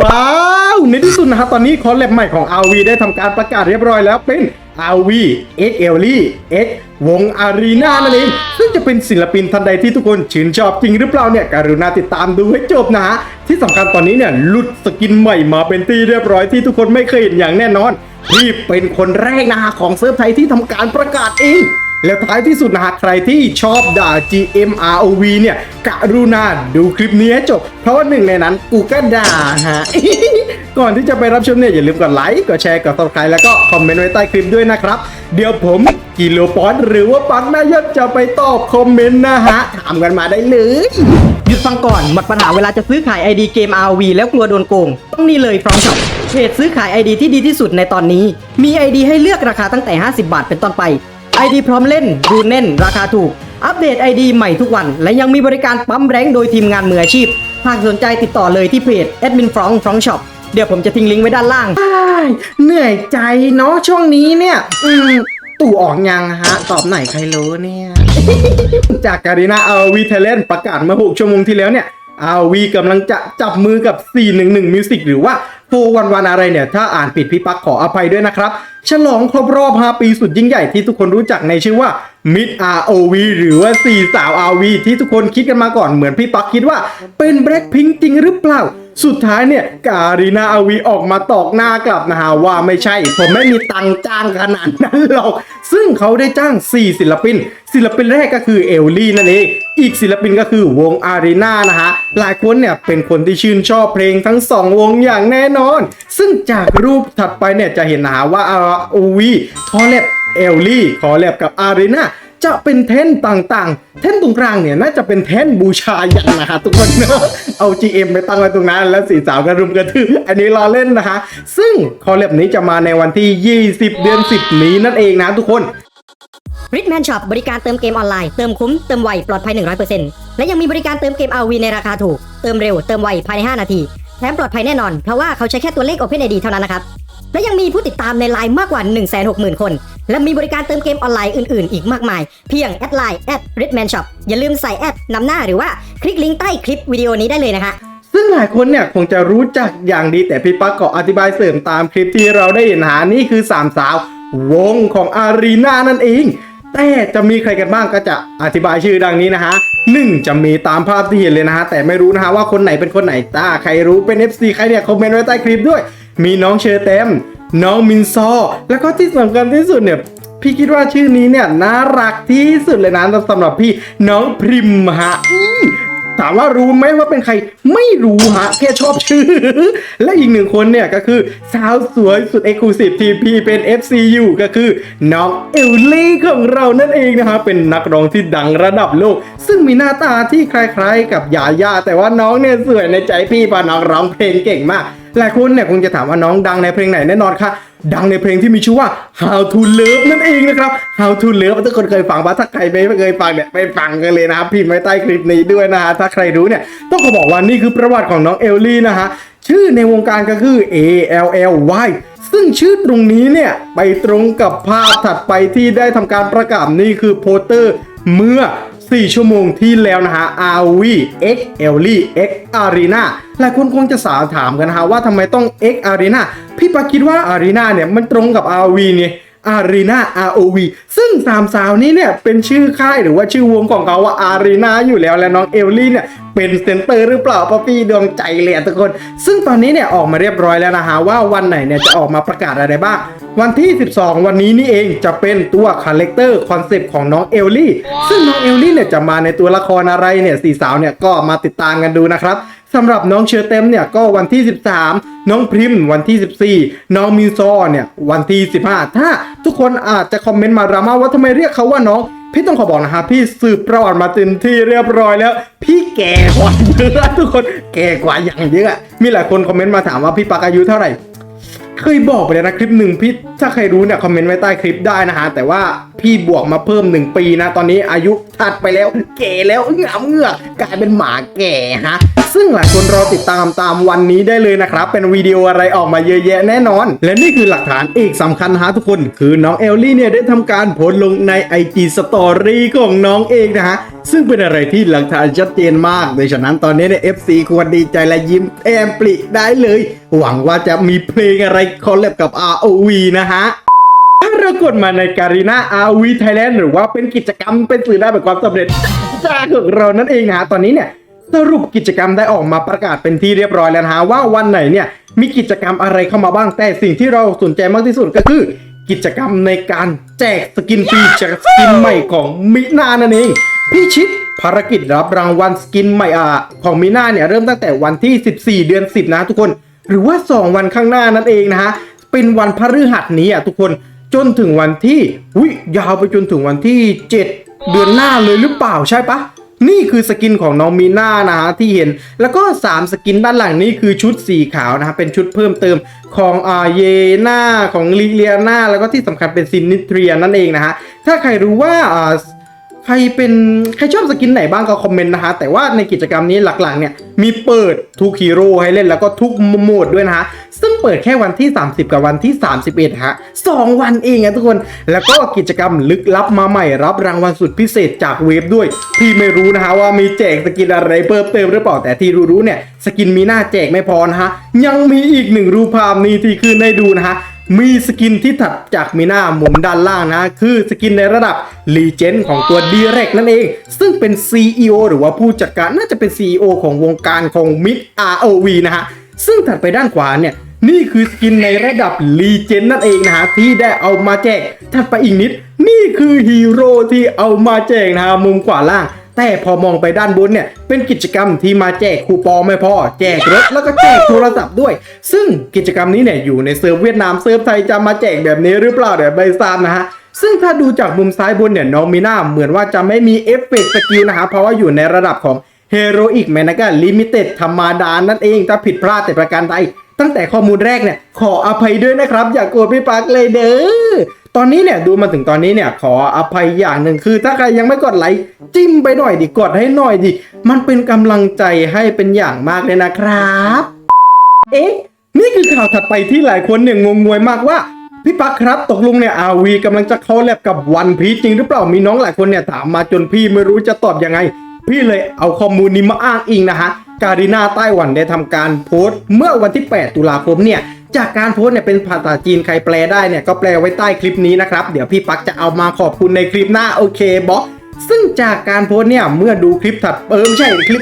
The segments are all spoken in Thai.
ว้าวในที่สุดนะครับตอนนี้คอร์สแลบใหม่ของ RV ได้ทำการประกาศเรียบร้อยแล้วเป็น RV X e l y X วงอารีนานั่นเองซึ่งจะเป็นศิลปินท่านใดที่ทุกคนชื่นชอบจริงหรือเปล่าเนี่ยการุณาติดตามดูให้จบนะฮะที่สำคัญตอนนี้เนี่ยหลุดสกินใหม่มาเป็นที่เรียบร้อยที่ทุกคนไม่เคยเห็นอย่างแน่นอนที่เป็นคนแรกนะฮะของเซิร์ฟไทยที่ทำการประกาศเอง แล้วท้ายที่สุดนะฮะใครที่ชอบด่า GMROV เนี่ยกรุณาดูคลิปนี้ให้จบ เพราะว่าหนึ่งในนั้นกูก็ด่าฮะ ก่อนที่จะไปรับชมเนี่ยอย่าลืมกดไลค์กดแชร์กด subscribe แล้วก็คอมเมนต์ไว้ใต้คลิปด้วยนะครับ เดี๋ยวผมกิโลปอนด์หรือว่าปักนายศจะไปตอบคอมเมนต์นะฮะถามกันมาได้เลยหยุดฟังก่อนหมดปัญหาเวลาจะซื้อขาย ID เกม RV แล้วกลัวโดนโกง ต้องนี่เลย From Shop เพจซื้อขาย ID ที่ดีที่สุดในตอนนี้ มี ID ให้เลือกราคาตั้งแต่ 50 บาทเป็นต้นไป ID พร้อมเล่นรูเน่น ราคาถูก อัปเดต ID ใหม่ทุกวัน และยังมีบริการปั๊มแรงค์โดยทีมงานมืออาชีพ หากสนใจติดต่อเลยที่เพจ Admin From From Shop เดี๋ยวผมจะทิ้งลิงก์ไว้ด้านล่างอ้ายเหนื่อยใจเนาะช่วงนี้เนี่ยอืมตู่ออกยังฮะ ตอบไหนอยใครรู้เนี่ย จากการีนาอาวีเทเลนประกาศเมื่อ6ชั่วโมงที่แล้วเนี่ยอาวีกำลังจะจับมือกับ 411 Music หรือว่า โฟวันวันอะไรเนี่ย ถ้าอ่านผิดพี่ปักขออภัยด้วยนะครับ ฉลองครบรอบ 5 ปีสุดยิ่งใหญ่ที่ทุกคนรู้จักในชื่อว่า Mid ROV หรือว่า 4 สาว RV ที่ทุกคนคิดกันมาก่อนเหมือนพี่ปักคิดว่า เป็น Blackpink จริงหรือเปล่า สุดท้ายเนี่ย การีนาอาวีออกมาตอกหน้ากลับนะฮะว่าไม่ใช่ ผมไม่มีตังจ้างขนาดนั้นหรอก ซึ่งเขาได้จ้าง 4 ศิลปิน ศิลปินแรกก็คือเอลลี่นั่นเอง อีกศิลปินก็คือวงอารีนานะฮะหลายคนเนี่ยเป็นคนที่ชื่นชอบเพลงทั้ง 2 วงอย่างแน่นอน ซึ่งจากรูปถัดไปเนี่ยจะเห็นนะฮะว่าอาวีคอลแลบเอลลี่คอลแลบกับอารีนาจะเป็นเทนต่างๆ เทนตรงกลางเนี่ยน่าจะเป็นเทนบูชายันนะฮะทุกคนเนอะเอา GM ไปตั้งไว้ตรงนั้น แล้วสีสาวกระรุมกระทืบอันนี้รอเล่นนะฮะซึ่งคอลเลบนี้จะมาในวันที่ 20 เดือน 10 นี้นั่นเองนะทุกคน r i c h m a n Shop บริการเติมเกมออนไลน์ เติมคุ้ม เติมไว ปลอดภัย 100%และยังมีบริการเติมเกม RV ในราคาถูก เติมเร็ว เติมไว ภายใน 5 นาที แถมปลอดภัยแน่นอน เพราะว่าเขาใช้แค่ตัวเลข OpenID เท่านั้นนะครับ และยังมีผู้ติดตามในไลน์มากกว่า 160,000 คน และมีบริการเติมเกมออนไลน์อื่น ๆ อีกมากมาย เพียงแอดไลน์ r i c h m a n Shop อย่าลืมใส่แอดนำหน้าหรือว่าคลิกลิงก์ใต้คลิปวิดีโอนี้ได้เลยนะฮะซึ่งหลายคนเนี่ยคงจะรู้จักอย่างดีแต่พี่ปักขออธิบายเสริมตามคลิปที่เราได้เห็นหานี่คือสามสาว วงของอารีนานั่นเอง แต่จะมีใครกันบ้างก็จะอธิบายชื่อดังนี้นะฮะหนึ่งจะมีตามภาพที่เห็นเลยนะฮะ แต่ไม่รู้นะฮะว่าคนไหนเป็นคนไหนถ้าใครรู้เป็น FC ใครเนี่ยคอมเมนต์ไว้ใต้คลิปด้วย มีน้องเชอเต็มน้องมินซอ แล้วก็ที่สำคัญที่สุดเนี่ยพี่คิดว่าชื่อนี้เนี่ยน่ารักที่สุดเลยนะสำหรับพี่น้องพริมฮะ ถามว่ารู้ไหมว่าเป็นใครไม่รู้ฮะแค่ชอบชื่อ และอีกหนึ่งคนเนี่ยก็คือสาวสวยสุดเอ็กซ์คลูซีฟทีพีเป็น FCU ก็คือน้องเอลลี่ของเรานั่นเองนะฮะเป็นนักร้องที่ดังระดับโลก ซึ่งมีหน้าตาที่คล้ายๆ กับยาย่าแต่ว่าน้องเนี่ยสวยในใจพี่ปะน้องร้องเพลงเก่งมาก หลายคนเนี่ยคงจะถามว่าน้องดังในเพลงไหนแน่นอนค่ะ ดังในเพลงที่มีชื่อว่า How to Love นั่นเองนะครับ How to Love ทุกคนเคยฟังปะถ้าใครไม่เคยฟังเนี่ยไปฟังกันเลยนะครับพิมพ์ไว้ใต้คลิปนี้ด้วยนะฮะถ้าใครรู้เนี่ยต้องขอบอกว่านี่คือประวัติของน้องเอลลี่นะฮะชื่อในวงการก็คือ A L L Y ซึ่งชื่อตรงนี้เนี่ยไปตรงกับภาพถัดไปที่ได้ทำการประกาศนี่คือโปสเตอร์เมื่อ 4 ชั่วโมงที่แล้วนะฮะ RV X e l l y X Arena หลายคนคงจะสาถามกันนะฮะว่าทำไมต้อง X Arena พี่ปาคิดว่า Arena เนี่ยมันตรงกับ RV เนี่ย Arena ROV ซึ่งสามสาวนี้เนี่ยเป็นชื่อค่ายหรือว่าชื่อวงของเขาว่า Arena อยู่แล้วและน้องเอลลี่เนี่ยเป็นเซนเตอร์หรือเปล่าป๊อปปี้ดวงใจเลยทุกคน ซึ่งตอนนี้เนี่ยออกมาเรียบร้อยแล้วนะฮะว่าวันไหนเนี่ยจะออกมาประกาศอะไรบ้างวันที่ 12 วันนี้นี่เองจะเป็นตัวคาแรคเตอร์คอนเซปต์ของน้องเอลลี่ซึ่งน้องเอลลี่เนี่ยจะมาในตัวละครอะไรเนี่ยสี่สาวเนี่ยก็มาติดตามกันดูนะครับ สำหรับน้องเชอเต็มเนี่ยก็วันที่ 13 น้องพริมวันที่ 14 น้องมินซอเนี่ยวันที่ 15 ถ้าทุกคนอาจจะคอมเมนต์มาราม่าว่าทำไมเรียกเขาว่าน้องพี่ต้องขอบอกนะฮะพี่สืบประวัติมาเต็มที่เรียบร้อยแล้ว พี่แก่กว่าเยอะทุกคนแก่กว่าอย่างเยอะมีหลายคนคอมเมนต์มาถามว่าพี่ปักอายุเท่าไหร่ เคยบอกไปแล้วนะคลิปหนึ่งพี่ถ้าใครรู้เนี่ยคอมเมนต์ไว้ใต้คลิปได้นะฮะแต่ว่าพี่บวกมาเพิ่ม1ปีนะ ตอนนี้อายุถัดไปแล้ว แก่แล้วเหงาเหงือกกลายเป็นหมาแก่ฮะ ซึ่งหลายคนรอติดตามตามวันนี้ได้เลยนะครับ เป็นวิดีโออะไรออกมาเยอะแยะแน่นอน และนี่คือหลักฐานเอกสำคัญฮะทุกคน คือน้องเอลลี่เนี่ยได้ทำการโพสลงใน IG Story ของน้องเองนะฮะซึ่งเป็นอะไรที่หลักฐานชัดเจนมากโดยฉะนั้นตอนนี้เนี่ย FC ควรดีใจและยิ้มแอมปลิได้เลย หวังว่าจะมีเพลงอะไรคอลแลบกับ ROV นะฮะถ้าเรากดมาในการีนาอาวีไทยแลนด์หรือว่าเป็นกิจกรรมเป็นสื่อได้แบบความสำเร็จจากของเรานั่นเองนะฮะตอนนี้เนี่ย สรุปกิจกรรมได้ออกมาประกาศเป็นที่เรียบร้อยแล้วนะฮะว่าวันไหนเนี่ยมีกิจกรรมอะไรเข้ามาบ้างแต่สิ่งที่เราสนใจมากที่สุดก็คือ กิจกรรมในการแจกสกินฟรีจากสกินใหม่ของมินานั่นเองพี่ชิดภารกิจรับรางวัลสกินใหม่อ่าของมินาเนี่ยเริ่มตั้งแต่วันที่ 14 เดือน 10 นะทุกคน หรือว่า 2 วันข้างหน้านั่นเองนะฮะเป็นวันพฤหัสนี้อะทุกคนจนถึงวันที่อุ้ยยาวไปจนถึงวันที่ 7 เดือนหน้าเลยหรือเปล่าใช่ปะ นี่คือสกินของน้องมีน่านะฮะที่เห็น แล้วก็ 3 สกินด้านหลังนี่คือชุดสีขาวนะฮะเป็นชุดเพิ่มเติมของอาเยนาของลิเลียนาแล้วก็ที่สำคัญเป็นซินนิเทรียนั่นเองนะฮะถ้าใครรู้ว่าอ่าใครเป็นใครชอบสกินไหนบ้างก็คอมเมนต์นะฮะแต่ว่าในกิจกรรมนี้หลักๆเนี่ยมีเปิดทุกฮีโร่ให้เล่นแล้วก็ทุกโหมดด้วยนะฮะ ซึ่งเปิดแค่วันที่ 30 กับวันที่ 31 ฮะ 2 วันเองอะทุกคน แล้วก็กิจกรรมลึกลับมาใหม่รับรางวัลสุดพิเศษจากเวฟด้วย พี่ไม่รู้นะฮะว่ามีแจกสกินอะไรเพิ่มเติมหรือเปล่าแต่ที่รู้ๆเนี่ยสกินมีหน้าแจกไม่พอนะฮะยังมีอีกหนึ่งรูปภาพนี้ที่ขึ้นให้ดูนะฮะมีสกินที่ถัดจากมีหน้ามุมด้านล่างนะ คือสกินในระดับ l ีเจนของตัว Direct นั่นเอง ซึ่งเป็น CEO หรือว่าผู้จัดการน่าจะเป็น CEO ของวงการของมิด ROV นะฮะ ซึ่งถัดไปด้านขวาเนี่ย นี่คือสกินในระดับ l ีเจนนั่นเองนะฮะที่ได้เอามาแจกถัดไปอีกนิด นี่คือฮีโร่ที่เอามาแจกนะฮะมุมขวาล่าง แต่พอมองไปด้านบนเนี่ย เป็นกิจกรรมที่มาแจกคูปองไม่พอ แจกรถแล้วก็แจกโทรศัพท์ด้วย ซึ่งกิจกรรมนี้เนี่ยอยู่ในเซิร์ฟเวียดนามเซิร์ฟไทยจะมาแจกแบบนี้หรือเปล่าเดี๋ยวไม่ทราบนะฮะซึ่งถ้าดูจากมุมซ้ายบนเนี่ยน้องมีหน้าเหมือนว่าจะไม่มีเอฟเฟกต์สกิลนะฮะเพราะว่าอยู่ในระดับของ Heroic m a n a g a Limited ธรรมดานั่นเองถ้าผิดพลาดแต่ประการใด ตั้งแต่ข้อมูลแรกเนี่ยขออภัยด้วยนะครับ อย่ากโกรธพี่ปักเลยเด้อตอนนี้เนี่ยดูมาถึงตอนนี้เนี่ยขออภัยอย่างหนึ่งคือ ถ้าใครยังไม่กดไลค์จิ้มไปหน่อยดิกดให้หน่อยดิมันเป็นกำลังใจให้เป็นอย่างมากเลยนะครับ เอ๊ะนี่คือข่าวถัดไปที่หลายคนเนี่ยงงงวยมากว่าพี่ปักครับตกลงเนี่ยอาวีกำลังจะเข้าแลบกับวันพีจริงหรือเปล่ามีน้องหลายคนเนี่ยถามมาจนพี่ไม่รู้จะตอบยังไง พี่เลยเอาข้อมูลนี้มาอ้างอิงนะฮะ การีนาไต้หวันได้ทำการโพสต์ เมื่อวันที่ 8 ตุลาคมเนี่ยจากการโพสเนี่ยเป็นภาษาจีนใครแปลได้เนี่ยก็แปลไว้ใต้คลิปนี้นะครับ เดี๋ยวพี่ปักจะเอามาขอบคุณในคลิปหน้าโอเคบอสซึ่งจากการโพสเนี่ยเมื่อดูคลิปถัดเออไม่ใช่คลิป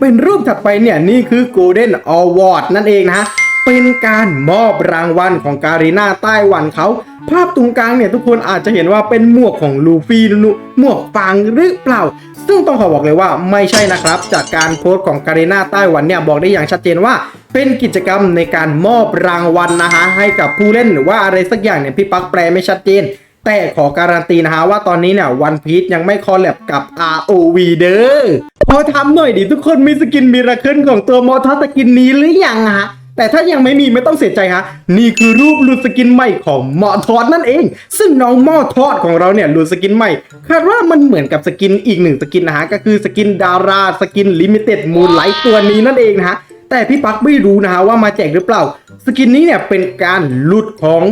เป็นรูปถัดไปเนี่ยนี่คือ Golden Award นั่นเองนะฮะ เป็นการมอบรางวัลของการีนาไต้หวันเขา ภาพตรงกลางเนี่ยทุกคนอาจจะเห็นว่าเป็นหมวกของลูฟี่นุหมวกฟางหรือเปล่า ซึ่งต้องขอบอกเลยว่าไม่ใช่นะครับ จากการโพสต์ของการีนาไต้หวันเนี่ยบอกได้อย่างชัดเจนว่า เป็นกิจกรรมในการมอบรางวัลนะฮะให้กับผู้เล่นหรือว่าอะไรสักอย่างเนี่ยพี่ปักแปลไม่ชัดเจนแต่ขอการันตีนะฮะว่าตอนนี้เนี่ยวันพีชยังไม่คอลแลบกับ ROV เด้อพอทำหน่อยดิทุกคนมีสกินมิราเคิลของตัวมอทอสกินนี้หรือยังฮะ แต่ถ้ายังไม่มีไม่ต้องเสียใจฮะ นี่คือรูปหลุดสกินใหม่ของหมอทอดนั่นเอง ซึ่งน้องหมอทอดของเราเนี่ยหลุดสกินใหม่คาดว่ามันเหมือนกับสกินอีกหนึ่งสกินนะฮะ ก็คือสกินดาราสกินลิมิเต็ดมูนไลท์ตัวนี้นั่นเองนะฮะแต่พี่ปักไม่รู้นะฮะว่ามาแจกหรือเปล่า สกินนี้เนี่ยเป็นการหลุดของ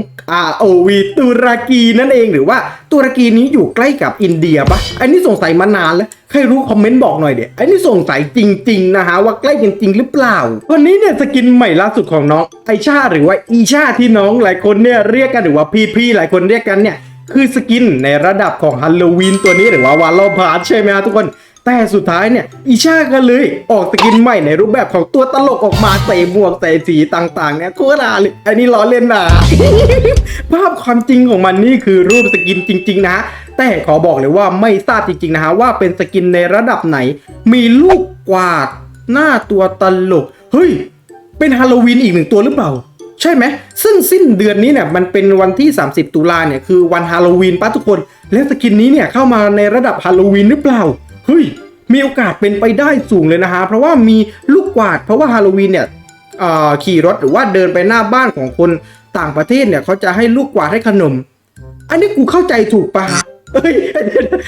ROV ตุรกีนั่นเองหรือว่าตุรกีนี้อยู่ใกล้กับอินเดียปะอันนี้สงสัยมานานแล้วใครรู้คอมเมนต์บอกหน่อยเดี๋ยวอันนี้สงสัยจริง ๆ นะฮะว่าใกล้กันจริงหรือเปล่าวันนี้เนี่ยสกินใหม่ล่าสุดของน้องไอชาหรือว่าอีชาที่น้องหลายคนเนี่ยเรียกกันหรือว่าพี่ๆหลายคนเรียกกันเนี่ยคือสกินในระดับของฮัลโลวีนตัวนี้หรือว่าวาโลพาร์ใช่ไหมฮะทุกคน แต่สุดท้ายเนี่ยอีชาก็เลยออกสกินใหม่ในรูปแบบของตัวตลกออกมาใส่หมวกใส่สีต่างๆเนี่ยโคตรน่าเลยอันนี้ล้อเล่นนะ ภาพความจริงของมันนี่คือรูปสกินจริง ๆ นะ แต่ขอบอกเลยว่าไม่ทราบจริง ๆ นะฮะว่าเป็นสกินในระดับไหน มีลูกกวาดหน้าตัวตลก เฮ้ย เป็นฮาโลวีนอีกหนึ่งตัวหรือเปล่าใช่ไหม ซึ่งสิ้นเดือนนี้เนี่ยมันเป็นวันที่ 30 ตุลาเนี่ยคือวันฮาโลวีนป้าทุกคน และสกินนี้เนี่ยเข้ามาในระดับฮาโลวีนหรือเปล่า เฮ้ยมีโอกาสเป็นไปได้สูงเลยนะฮะเพราะว่ามีลูกกวาด เพราะว่าฮาโลวีนเนี่ยขี่รถหรือว่าเดินไปหน้าบ้านของคนต่างประเทศเนี่ยเขาจะให้ลูกกวาดให้ขนม อันนี้กูเข้าใจถูกปะเฮ้ย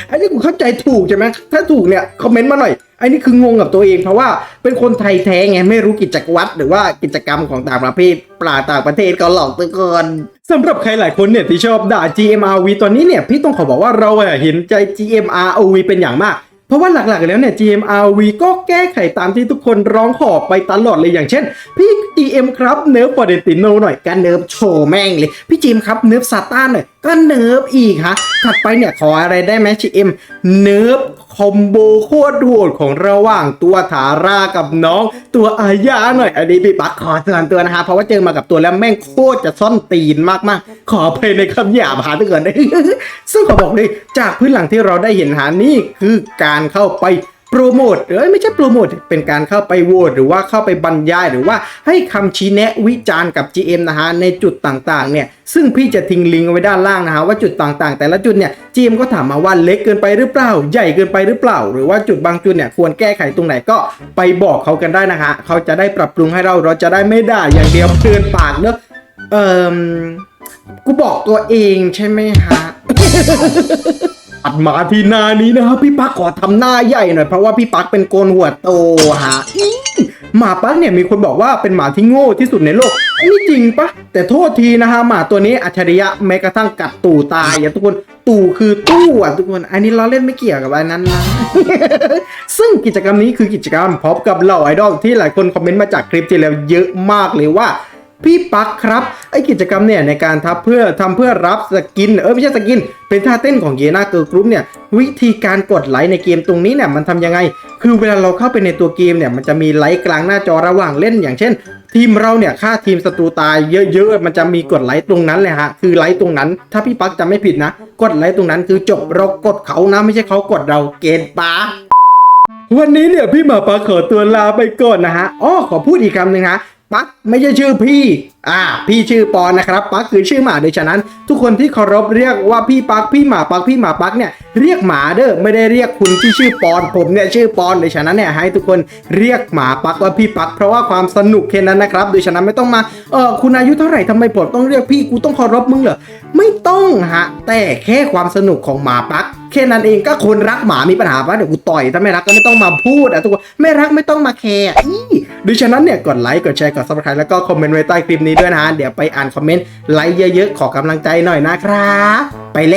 อ้นี่กูเข้าใจถูกใช่ไหมถ้าถูกเนี่ยคอมเมนต์มาหน่อยอ้นี่คืองงกับตัวเอง เพราะว่าเป็นคนไทยแท้ไงไม่รู้กิจวัตรหรือว่ากิจกรรมของต่างประเทศปลาต่างประเทศก็หลอกตัวก่อนสำหรับใครหลายคนเนี่ยที่ชอบด่า GMRV ตอนนี้เนี่ยพี่ต้องขอบอกว่าเราเห็นใจ GMRV เป็นอย่างมาก เพราะว่าหลักๆแล้วเนี่ย GMRV ก็แก้ไขตามที่ทุกคนร้องขอไปตลอดเลยอย่างเช่น พี่ GM ครับเนิร์ฟปอเดติโนหน่อยก็เนิร์ฟโชว์แม่งเลย พี่จิมครับเนิร์ฟซาต้าหน่อยก็เนิร์ฟอีกฮะถัดไปเนี่ยขออะไรได้ไหม GM เอ็มเนิร์ฟคอมโบโคตรโหดของระหว่างตัวถารากับน้อง ตัวอาญาหน่อย อันนี้พี่ปักขอเตือนตัวนะฮะเพราะว่าเจอมากับตัวแล้วแม่งโคตรจะซ่อนตีนมากๆ ขอไปในคำหยาบหาตัวก่อนซึ่งขอบอกเลยจากพื้นหลังที่เราได้เห็นหานี่คือการเข้าไป โปรโมทเอ้ยไม่ใช่โปรโมทเป็นการเข้าไปโหวตหรือว่าเข้าไปบรรยาย หรือว่าให้คำชี้แนะวิจารณ์กับ GM นะฮะในจุดต่างๆเนี่ยซึ่งพี่จะทิ้งลิงก์ไว้ด้านล่างนะฮะว่าจุดต่างๆ แต่ละจุดเนี่ย GM ก็ถามมาว่าเล็กเกินไปหรือเปล่า ใหญ่เกินไปหรือเปล่า หรือว่าจุดบางจุดเนี่ยควรแก้ไขตรงไหนก็ไปบอกเขากันได้นะฮะเขาจะได้ปรับปรุงให้เราเราจะได้ไม่ด่าอย่างเดียวเกินปากเนอะเอ่อกูบอกตัวเองใช่ไหมฮะ อัดมาที่หน้านี้นะครับ พี่ปักขอทำหน้าใหญ่หน่อยเพราะว่าพี่ปักเป็นโกนหัวโตฮะหมาปักเนี่ยมีคนบอกว่าเป็นหมาที่โง่ที่สุดในโลกอันนี้จริงปะแต่โทษทีนะฮะหมาตัวนี้อัจฉริยะแม้กระทั่งกัดตู่ตายอะทุกคนตู่คือตู้อะทุกคน อันนี้เราเล่นไม่เกี่ยวกับอันนั้นนะซึ่งกิจกรรมนี้คือกิจกรรมพบกับเหล่าไอดอลที่หลายคนคอมเมนต์มาจากคลิปที่แล้วเยอะมากเลยว่า พี่ปักครับ ไอกิจกรรมเนี่ยในการทับเพื่อทำเพื่อรับสกิน เออไม่ใช่สกิน เป็นท่าเต้นของเยนาเกิร์กรุ๊ปเนี่ย วิธีการกดไลค์ในเกมตรงนี้เนี่ยมันทำยังไง คือเวลาเราเข้าไปในตัวเกมเนี่ยมันจะมีไลค์กลางหน้าจอระหว่างเล่นอย่างเช่น ทีมเราเนี่ยฆ่าทีมศัตรูตายเยอะๆ มันจะมีกดไลค์ตรงนั้นเลยฮะ คือไลค์ตรงนั้น ถ้าพี่ปักจะไม่ผิดนะ กดไลค์ตรงนั้นคือจบเรากดเขานะไม่ใช่เขากดเราเกณฑ์ปาวันนี้เนี่ยพี่หมาปักขอตัวลาไปก่อนนะฮะ อ้อขอพูดอีกคำหนึ่งฮะ ปักไม่ใช่ชื่อพี่ อ่า พี่ชื่อปอนนะครับปักคือชื่อหมาโดยฉะนั้น ทุกคนที่เคารพเรียกว่าพี่ปักพี่หมาปักพี่หมาปักเนี่ยเรียกหมาเด้อไม่ได้เรียกคุณที่ชื่อปอนผมเนี่ยชื่อปอนโดยฉะนั้นเนี่ยให้ทุกคนเรียกหมาปักว่าพี่ปัก เพราะว่าความสนุกแค่นั้นนะครับโดยฉะนั้นไม่ต้องมาเออคุณอายุเท่าไหร่ทำไมผมต้องเรียกพี่กูต้องเคารพมึงเหรอไม่ต้องฮะแต่แค่ความสนุกของหมาปักแค่นั้นเองก็คนรักหมามีปัญหาปะเดี๋ยวกูต่อยถ้าไม่รักก็ไม่ต้องมาพูดอะทุกคนไม่รักไม่ต้องมาแคร์อีดูฉะนั้นเนี่ยกดไลค์กดแชร์กดซับสไครต์แล้วก็คอมเมนต์ไว้ใต้คลิปนี้ด้วยนะฮะเดี๋ยวไปอ่านคอมเมนต์ไลค์เยอะๆ ขอกำลังใจหน่อยนะครับ ไปแล้ว